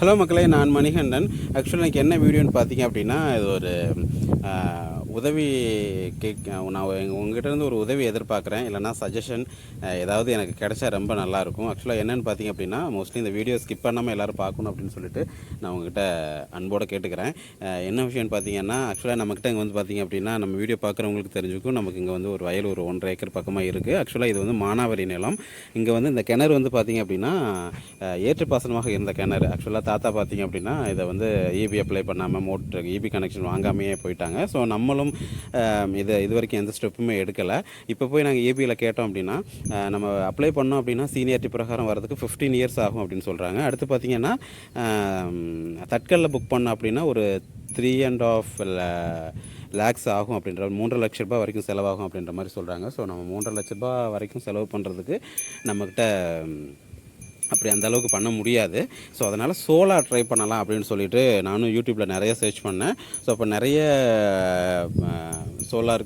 Hello மக்களே நான் மணிகண்டன். ஆக்சுவலாக எனக்கு என்ன வீடியோன்னு பார்த்தீங்க அப்படின்னா இது ஒரு உதவி கேட்க நான் உங்ககிட்டருந்து உங்ககிட்ட இருந்து ஒரு உதவி எதிர்பார்க்குறேன். இல்லைனா சஜஷன் ஏதாவது எனக்கு கிடைச்சா ரொம்ப நல்லாயிருக்கும். ஆக்சுவலாக என்னென்னு பார்த்தீங்க அப்படின்னா மோஸ்ட்லி இந்த வீடியோ ஸ்கிப் பண்ணாமல் எல்லோரும் பார்க்கணும் அப்படின்னு சொல்லிட்டு நான் உங்ககிட்ட அன்போடு கேட்டுக்கிறேன். என்ன விஷயம்னு பார்த்தீங்கன்னா ஆக்சுவலாக நம்மக்கிட்ட இங்கே வந்து பார்த்தீங்க அப்படின்னா நம்ம வீடியோ பார்க்குறவங்களுக்கு தெரிஞ்சுக்கும் நமக்கு இங்கே வந்து ஒரு வயல் ஒரு ஒன்றரை ஏக்கர் பக்கமாக இருக்குது ஆக்சுவலாக இது வந்து மானாவாரி நிலம். இங்கே வந்து இந்த கிணறு வந்து பார்த்தீங்க அப்படின்னா ஏற்றுப்பாசனமாக இருந்த கிணறு. ஆக்சுவலாக தாத்தா பார்த்தீங்க அப்படின்னா இதை வந்து இபி அப்ளை பண்ணாமல் மோட்ரு இபி கனெக்ஷன் வாங்காமையே போயிட்டாங்க. ஸோ நம்மளும் இருந்தாலும் இது இது வரைக்கும் எந்த ஸ்டெப்புமே எடுக்கலை. இப்போ போய் நாங்கள் ஏபியில் கேட்டோம் அப்படின்னா நம்ம அப்ளை பண்ணோம் அப்படின்னா சீனியாரிட்டி பிரகாரம் வரதுக்கு ஃபிஃப்டீன் இயர்ஸ் ஆகும் அப்படின்னு சொல்கிறாங்க அடுத்து பார்த்தீங்கன்னா தட்கலில் புக் பண்ணோம் அப்படின்னா ஒரு த்ரீ அண்ட் ஆஃப் லேக்ஸ் ஆகும் அப்படின்ற மூன்றரை லட்ச ரூபாய் வரைக்கும் செலவாகும் அப்படின்ற மாதிரி சொல்கிறாங்க ஸோ நம்ம மூன்றரை லட்ச ரூபாய் வரைக்கும் செலவு பண்ணுறதுக்கு நம்மக்கிட்ட அப்படி அந்த அளவுக்கு பண்ண முடியாது. ஸோ அதனால் சோலார் ட்ரை பண்ணலாம் அப்படின்னு சொல்லிட்டு நானும் யூடியூப்பில் நிறைய சர்ச் பண்ணேன். ஸோ அப்போ நிறைய சோலார்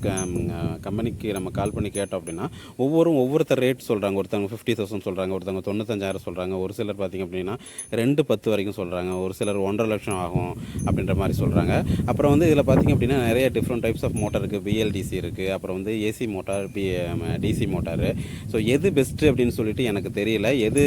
கம்பெனிக்கு நம்ம கால் பண்ணி கேட்டோம் அப்படின்னா ஒவ்வொரும் ஒவ்வொருத்தர் ரேட் சொல்கிறாங்க ஒருத்தவங்க ஃபிஃப்டி தௌசண்ட் சொல்கிறாங்க ஒருத்தவங்க தொண்ணூத்தஞ்சாயிரம் சொல்கிறாங்க ஒரு சிலர் பார்த்திங்க அப்படின்னா ரெண்டு பத்து வரைக்கும் சொல்கிறாங்க ஒரு சிலர் ஒன்றரை லட்சம் ஆகும் அப்படின்ற மாதிரி சொல்கிறாங்க அப்புறம் வந்து இதில் பார்த்திங்க அப்படின்னா நிறைய டிஃப்ரெண்ட் டைப்ஸ் ஆஃப் மோட்டார் இருக்குது பிஎல்டிசி இருக்குது அப்புறம் வந்து AC motor B DC motor so எது பெஸ்ட்டு அப்படின்னு சொல்லிட்டு எனக்கு தெரியல. எது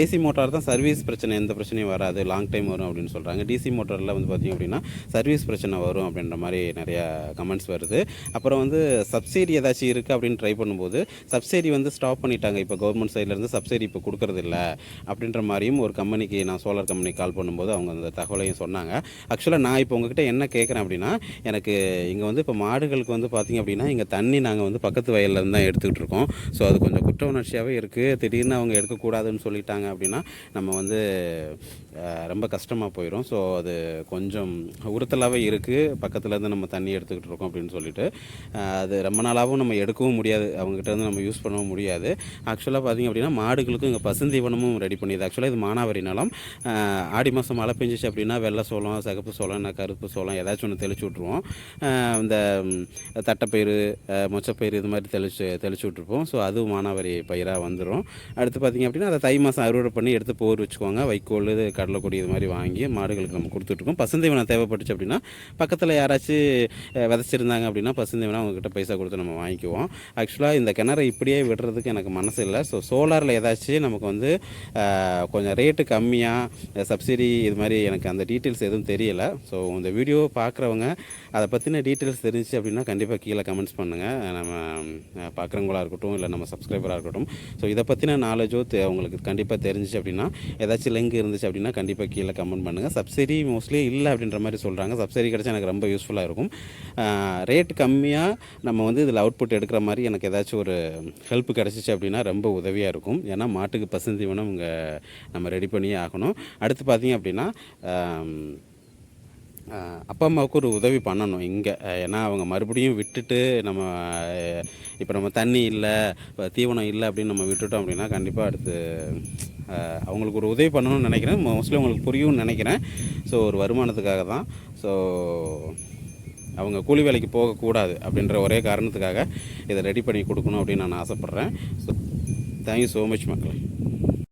ஏசி மோட்டார் தான் சர்வீஸ் பிரச்சனை எந்த பிரச்சனையும் வராது. லாங் டைம் வரும் அப்படின்னு சொல்கிறாங்க டிசி மோட்டாரில் வந்து பார்த்திங்க அப்படின்னா சர்வீஸ் பிரச்சனை வரும் அப்படின்ற மாதிரி நிறையா கமெண்ட்ஸ் வருது. அப்புறம் வந்து சப்சிடி ஏதாச்சும் இருக்குது அப்படின்னு ட்ரை பண்ணும்போது சப்சிடி வந்து ஸ்டாப் பண்ணிட்டாங்க. இப்போ கவர்மெண்ட் சைட்லேருந்து சப்சிடி இப்போ கொடுக்குறதில்ல அப்படின்ற மாதிரியும் ஒரு கம்பெனிக்கு நான் சோலார் கம்பெனிக்கு கால் பண்ணும்போது அவங்க அந்த தகவலையும் சொன்னாங்க. ஆக்சுவலாக நான் இப்போ உங்ககிட்ட என்ன கேட்குறேன் அப்படின்னா எனக்கு இங்கே வந்து இப்போ மாடுகளுக்கு வந்து பார்த்திங்க அப்படின்னா இங்கே தண்ணி நாங்கள் வந்து பக்கத்து வயல்லேருந்து தான் எடுத்துக்கிட்டு இருக்கோம். ஸோ அது கொஞ்சம் குற்ற உணர்ச்சியாகவே இருக்குது திடீர்னு அவங்க எடுக்கக்கூடாதுன்னு சொல்லிட்டாங்க அப்படின்னா நம்ம வந்து ரொம்ப கஷ்டமாக போயிடும் ஸோ அது கொஞ்சம் உறுத்தலாகவே இருக்குது பக்கத்துலேருந்து நம்ம தண்ணி எடுத்துக்கிட்டு இருக்கோம் அப்படின்னு சொல்லிட்டு. அஹ், அது ரொம்ப நாளாகவும் நம்ம எடுக்கவும் முடியாது. அவங்ககிட்ட இருந்து நம்ம யூஸ் பண்ணவும் முடியாது. ஆக்சுவலாக பார்த்திங்க அப்படின்னா மாடுகளுக்கும் இங்கே பசுந்தீவனமும் ரெடி பண்ணியது. ஆக்சுவலாக இது மானாவாரி நிலம். ஆடி மாதம் மழை பெஞ்சிச்சு அப்படின்னா வெள்ளை சோளம் சிகப்பு சோளம் கருப்பு சோளம் ஏதாச்சும் ஒன்று தெளிச்சு விட்ருவோம் இந்த தட்டைப்பயிறு மொச்சப்பயிறு இது மாதிரி தெளிச்சு தெளிச்சு விட்ருப்போம் ஸோ அதுவும் மானாவரி பயிராக வந்துடும் அடுத்து பார்த்திங்க அப்படின்னா அதை தை மாதம் அறுவடை பண்ணி எடுத்து போர் வச்சுக்கோங்க வைக்கோல் இது கடலைக்கொடி இது மாதிரி வாங்கி மாடுகளுக்கு நம்ம கொடுத்துட்ருக்கோம் பசுந்தீவனம் தேவைப்பட்டுச்சு அப்படின்னா பக்கத்தில் யாராச்சும் விதைச்சிருந்தாங்க அப்படின்னா பசுந்தீவனம் அவங்கக்கிட்ட பைசா கொடுத்து நம்ம வாங்கிக்குவோம். ஆக்சுவலாக இந்த கிணறு இப்படியே விடுறதுக்கு எனக்கு மனசு இல்லை. ஸோ சோலாரில் ஏதாச்சும் நமக்கு வந்து கொஞ்சம் ரேட்டு கம்மியாக சப்சிடி இது மாதிரி எனக்கு அந்த டீட்டெயில்ஸ் எதுவும் தெரியல. ஸோ இந்த வீடியோ பார்க்குறவங்க அதை பற்றின டீட்டெயில்ஸ் தெரிஞ்சு அப்படின்னா கண்டிப்பாக கீழே கமெண்ட்ஸ் பண்ணுங்கள் நம்ம பார்க்குறவங்களாக இருக்கட்டும் இல்லை நம்ம சப்ஸ்கிரைபராக இருக்கட்டும். ஸோ இதை பற்றின நாலேஜோ தெ- உங்களுக்கு கண்டிப்பாக தெரிஞ்சிச்சு அப்படின்னா ஏதாச்சும் லிங்க் இருந்துச்சு அப்படின்னா கண்டிப்பாக கீழே கமெண்ட் பண்ணுங்கள் சப்சிடி மோஸ்ட்லி இல்லை அப்படின்ற மாதிரி சொல்கிறாங்க சப்சிடி கிடச்சா எனக்கு ரொம்ப யூஸ்ஃபுல்லாக இருக்கும். ரேட் கம்மியாக நம்ம வந்து இதில் அவுட்புட் எடுக்கிற மாதிரி எனக்கு ஏதாச்சும் ஒரு ஹெல்ப் கிடச்சிச்சு அப்படின்னா ரொம்ப உதவியாக இருக்கும். ஏன்னா மாட்டுக்கு பசுந்தீவனம் இங்கே நம்ம ரெடி பண்ணியே ஆகணும். அடுத்து பார்த்தீங்க அப்படின்னா அப்பா அம்மாவுக்கு ஒரு உதவி பண்ணணும் இங்கே. ஏன்னா அவங்க மறுபடியும் விட்டுட்டு நம்ம இப்போ நம்ம தண்ணி இல்லை இப்போ தீவனம் இல்லை அப்படின்னு நம்ம விட்டுட்டோம் அப்படின்னா கண்டிப்பாக அடுத்து அவங்களுக்கு ஒரு உதவி பண்ணணும்னு நினைக்கிறேன். மோஸ்ட்லி அவங்களுக்கு புரியும்னு நினைக்கிறேன். ஸோ ஒரு வருமானத்துக்காக தான். ஸோ அவங்க கூலி வேலைக்கு போகக்கூடாது அப்படின்ற ஒரே காரணத்துக்காக இதை ரெடி பண்ணி கொடுக்கணும் அப்படின்னு நான் ஆசைப்பட்றேன். ஸோ தேங்க்யூ ஸோ மச் மக்களே.